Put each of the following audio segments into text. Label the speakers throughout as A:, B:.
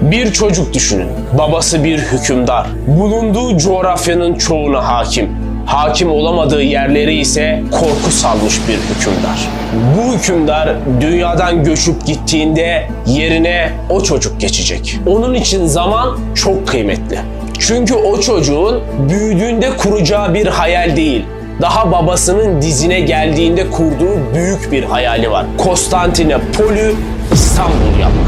A: Bir çocuk düşünün. Babası bir hükümdar. Bulunduğu coğrafyanın çoğuna hakim. Hakim olamadığı yerleri ise korku salmış bir hükümdar. Bu hükümdar dünyadan göçüp gittiğinde yerine o çocuk geçecek. Onun için zaman çok kıymetli. Çünkü o çocuğun büyüdüğünde kuracağı bir hayal değil, daha babasının dizine geldiğinde kurduğu büyük bir hayali var. Konstantinopol'ü İstanbul yapmak.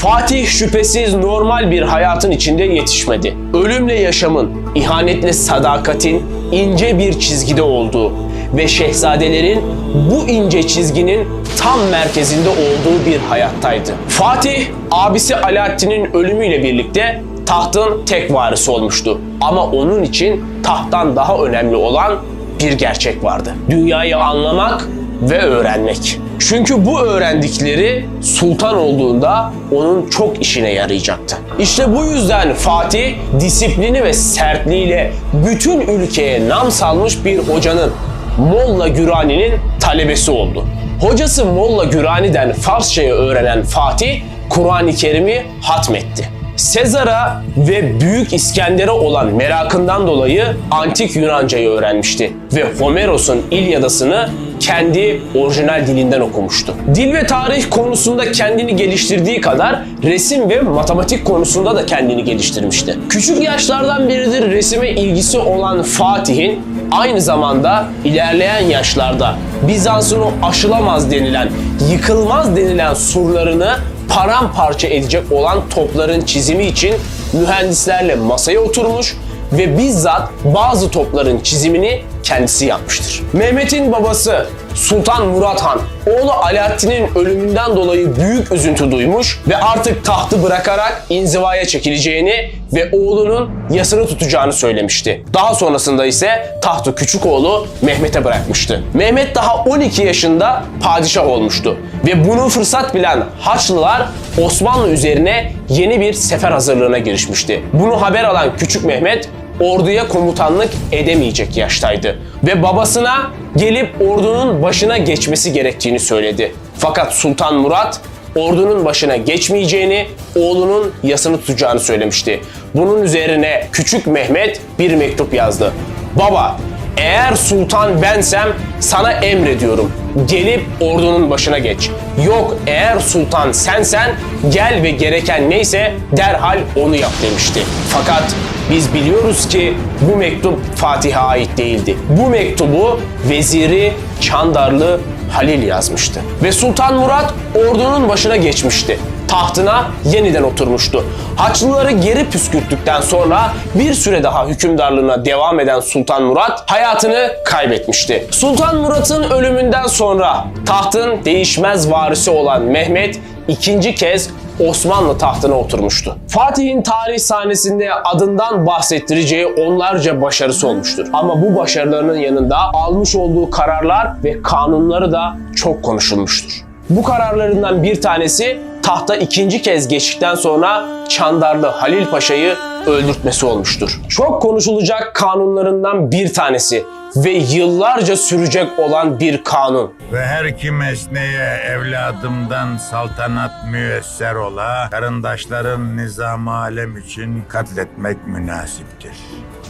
A: Fatih şüphesiz normal bir hayatın içinde yetişmedi. Ölümle yaşamın, ihanetle sadakatin ince bir çizgide olduğu ve şehzadelerin bu ince çizginin tam merkezinde olduğu bir hayattaydı. Fatih, abisi Alaaddin'in ölümüyle birlikte tahtın tek varisi olmuştu. Ama onun için tahttan daha önemli olan bir gerçek vardı. Dünyayı anlamak ve öğrenmek. Çünkü bu öğrendikleri sultan olduğunda onun çok işine yarayacaktı. İşte bu yüzden Fatih disiplini ve sertliğiyle bütün ülkeye nam salmış bir hocanın Molla Gürani'nin talebesi oldu. Hocası Molla Gürani'den Farsçayı öğrenen Fatih Kur'an-ı Kerim'i hatmetti. Sezar'a ve Büyük İskender'e olan merakından dolayı antik Yunancayı öğrenmişti ve Homeros'un İlyadası'nı kendi orijinal dilinden okumuştu. Dil ve tarih konusunda kendini geliştirdiği kadar resim ve matematik konusunda da kendini geliştirmişti. Küçük yaşlardan beridir resime ilgisi olan Fatih'in aynı zamanda ilerleyen yaşlarda Bizans'ın o aşılamaz denilen, yıkılmaz denilen surlarını paramparça edecek olan topların çizimi için mühendislerle masaya oturmuş ve bizzat bazı topların çizimini kendisi yapmıştır. Mehmet'in babası Sultan Murat Han, oğlu Alaaddin'in ölümünden dolayı büyük üzüntü duymuş ve artık tahtı bırakarak inzivaya çekileceğini ve oğlunun yasını tutacağını söylemişti. Daha sonrasında ise tahtı küçük oğlu Mehmet'e bırakmıştı. Mehmet daha 12 yaşında padişah olmuştu ve bunu fırsat bilen Haçlılar Osmanlı üzerine yeni bir sefer hazırlığına girişmişti. Bunu haber alan küçük Mehmet orduya komutanlık edemeyecek yaştaydı ve babasına gelip ordunun başına geçmesi gerektiğini söyledi. Fakat Sultan Murat ordunun başına geçmeyeceğini, oğlunun yasını tutacağını söylemişti. Bunun üzerine küçük Mehmet bir mektup yazdı. Baba, eğer sultan bensem sana emrediyorum. Gelip ordunun başına geç. Yok eğer sultan sensen gel ve gereken neyse derhal onu yap demişti. Fakat biz biliyoruz ki bu mektup Fatih'e ait değildi. Bu mektubu veziri Çandarlı Halil yazmıştı. Ve Sultan Murat ordunun başına geçmişti. Tahtına yeniden oturmuştu. Haçlıları geri püskürttükten sonra bir süre daha hükümdarlığına devam eden Sultan Murat hayatını kaybetmişti. Sultan Murat'ın ölümünden sonra tahtın değişmez varisi olan Mehmet ikinci kez Osmanlı tahtına oturmuştu. Fatih'in tarih sahnesinde adından bahsettireceği onlarca başarısı olmuştur. Ama bu başarılarının yanında almış olduğu kararlar ve kanunları da çok konuşulmuştur. Bu kararlarından bir tanesi tahta ikinci kez geçtikten sonra Çandarlı Halil Paşa'yı öldürtmesi olmuştur. Çok konuşulacak kanunlarından bir tanesi ve yıllarca sürecek olan bir kanun.
B: Ve her kim esneye evladımdan saltanat müesser ola, karındaşların nizam alem için katletmek münasiptir.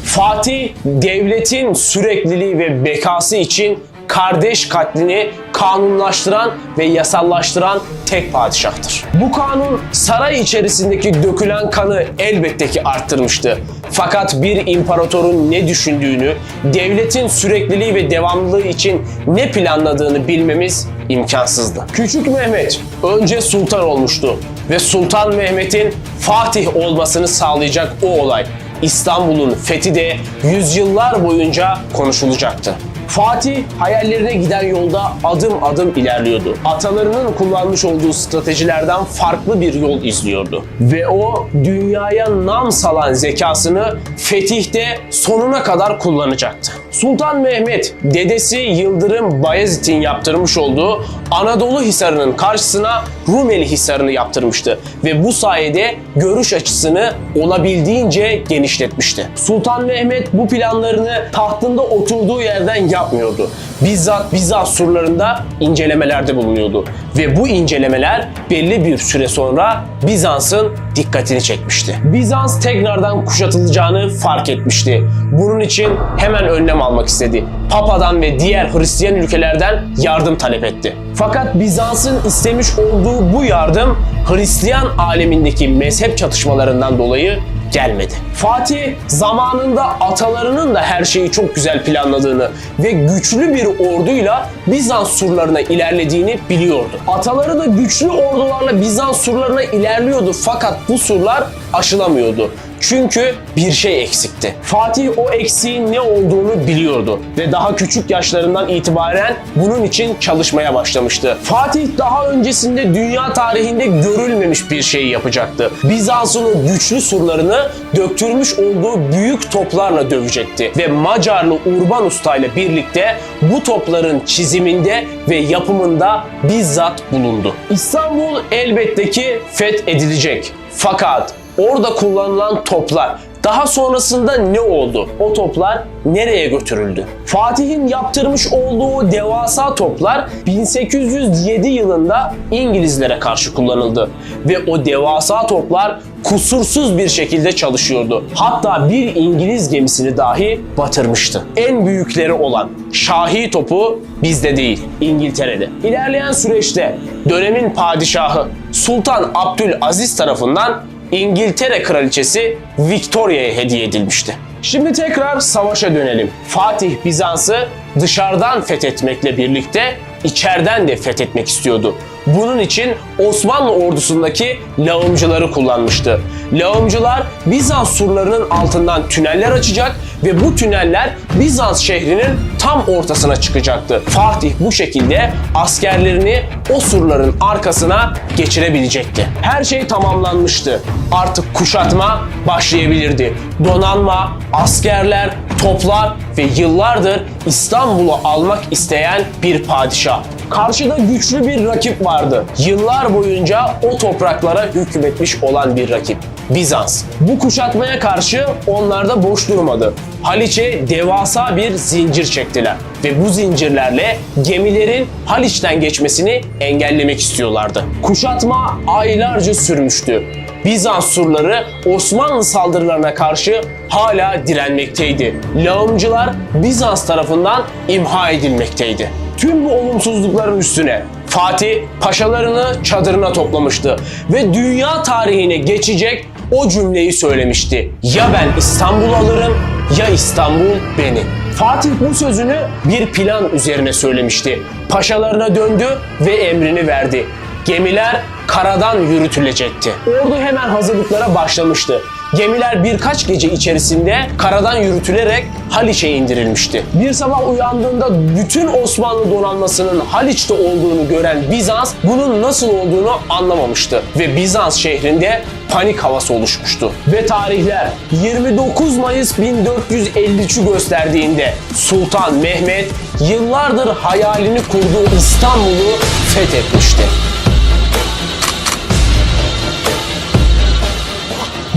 A: Fatih devletin sürekliliği ve bekası için kardeş katlini kanunlaştıran ve yasallaştıran tek padişahtır. Bu kanun saray içerisindeki dökülen kanı elbette ki arttırmıştı. Fakat bir imparatorun ne düşündüğünü, devletin sürekliliği ve devamlılığı için ne planladığını bilmemiz imkansızdı. Küçük Mehmet önce sultan olmuştu ve Sultan Mehmet'in Fatih olmasını sağlayacak o olay İstanbul'un fethi de yüzyıllar boyunca konuşulacaktı. Fatih hayallerine giden yolda adım adım ilerliyordu. Atalarının kullanmış olduğu stratejilerden farklı bir yol izliyordu. Ve o dünyaya nam salan zekasını fetihte sonuna kadar kullanacaktı. Sultan Mehmet dedesi Yıldırım Bayezid'in yaptırmış olduğu Anadolu Hisarı'nın karşısına Rumeli Hisarı'nı yaptırmıştı ve bu sayede görüş açısını olabildiğince genişletmişti. Sultan Mehmet bu planlarını tahtında oturduğu yerden yapmıyordu. Bizzat Bizans surlarında incelemelerde bulunuyordu ve bu incelemeler belli bir süre sonra Bizans'ın dikkatini çekmişti. Bizans tekrardan kuşatılacağını fark etmişti. Bunun için hemen önlem almak istedi. Papa'dan ve diğer Hristiyan ülkelerden yardım talep etti. Fakat Bizans'ın istemiş olduğu bu yardım Hristiyan alemindeki mezhep çatışmalarından dolayı gelmedi. Fatih zamanında atalarının da her şeyi çok güzel planladığını ve güçlü bir orduyla Bizans surlarına ilerlediğini biliyordu. Ataları da güçlü ordularla Bizans surlarına ilerliyordu fakat bu surlar aşılamıyordu. Çünkü bir şey eksikti. Fatih o eksiğin ne olduğunu biliyordu ve daha küçük yaşlarından itibaren bunun için çalışmaya başlamıştı. Fatih daha öncesinde dünya tarihinde görülmemiş bir şey yapacaktı. Bizans'ın güçlü surlarını döktürmüş olduğu büyük toplarla dövecekti ve Macarlı Urban Usta ile birlikte bu topların çiziminde ve yapımında bizzat bulundu. İstanbul elbette ki fethedilecek. Fakat orada kullanılan toplar daha sonrasında ne oldu? O toplar nereye götürüldü? Fatih'in yaptırmış olduğu devasa toplar 1807 yılında İngilizlere karşı kullanıldı ve o devasa toplar kusursuz bir şekilde çalışıyordu. Hatta bir İngiliz gemisini dahi batırmıştı. En büyükleri olan Şahi topu bizde değil, İngiltere'de. İlerleyen süreçte dönemin padişahı Sultan Abdülaziz tarafından İngiltere kraliçesi Victoria'ya hediye edilmişti. Şimdi tekrar savaşa dönelim. Fatih Bizans'ı dışarıdan fethetmekle birlikte içeriden de fethetmek istiyordu. Bunun için Osmanlı ordusundaki lağımcıları kullanmıştı. Lağımcılar Bizans surlarının altından tüneller açacak ve bu tüneller Bizans şehrinin tam ortasına çıkacaktı. Fatih bu şekilde askerlerini o surların arkasına geçirebilecekti. Her şey tamamlanmıştı. Artık kuşatma başlayabilirdi. Donanma, askerler, toplar ve yıllardır İstanbul'u almak isteyen bir padişah. Karşıda güçlü bir rakip vardı. Yıllar boyunca o topraklara hükmetmiş olan bir rakip. Bizans. Bu kuşatmaya karşı onlar da boş durmadı. Haliç'e devasa bir zincir çektiler ve bu zincirlerle gemilerin Haliç'ten geçmesini engellemek istiyorlardı. Kuşatma aylarca sürmüştü. Bizans surları Osmanlı saldırılarına karşı hala direnmekteydi. Lağımcılar Bizans tarafından imha edilmekteydi. Tüm bu olumsuzlukların üstüne Fatih paşalarını çadırına toplamıştı ve dünya tarihine geçecek o cümleyi söylemişti. Ya ben İstanbul alırım ya İstanbul beni. Fatih bu sözünü bir plan üzerine söylemişti. Paşalarına döndü ve emrini verdi. Gemiler karadan yürütülecekti. Ordu hemen hazırlıklara başlamıştı. Gemiler birkaç gece içerisinde karadan yürütülerek Haliç'e indirilmişti. Bir sabah uyandığında bütün Osmanlı donanmasının Haliç'te olduğunu gören Bizans bunun nasıl olduğunu anlamamıştı ve Bizans şehrinde panik havası oluşmuştu. Ve tarihler 29 Mayıs 1453'ü gösterdiğinde Sultan Mehmet yıllardır hayalini kurduğu İstanbul'u fethetmişti.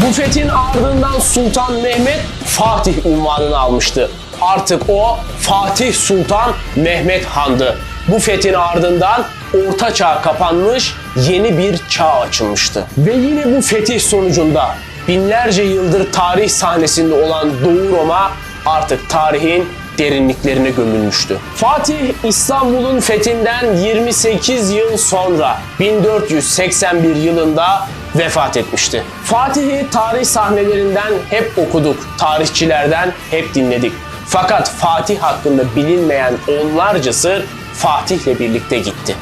A: Bu fethin ardından Sultan Mehmet Fatih unvanını almıştı. Artık o Fatih Sultan Mehmet Han'dı. Bu fethin ardından Orta Çağ kapanmış, yeni bir çağ açılmıştı. Ve yine bu fetih sonucunda binlerce yıldır tarih sahnesinde olan Doğu Roma artık tarihin derinliklerine gömülmüştü. Fatih İstanbul'un fethinden 28 yıl sonra 1481 yılında vefat etmişti. Fatih'i tarih sahnelerinden hep okuduk, tarihçilerden hep dinledik. Fakat Fatih hakkında bilinmeyen onlarca sır Fatih'le birlikte gitti.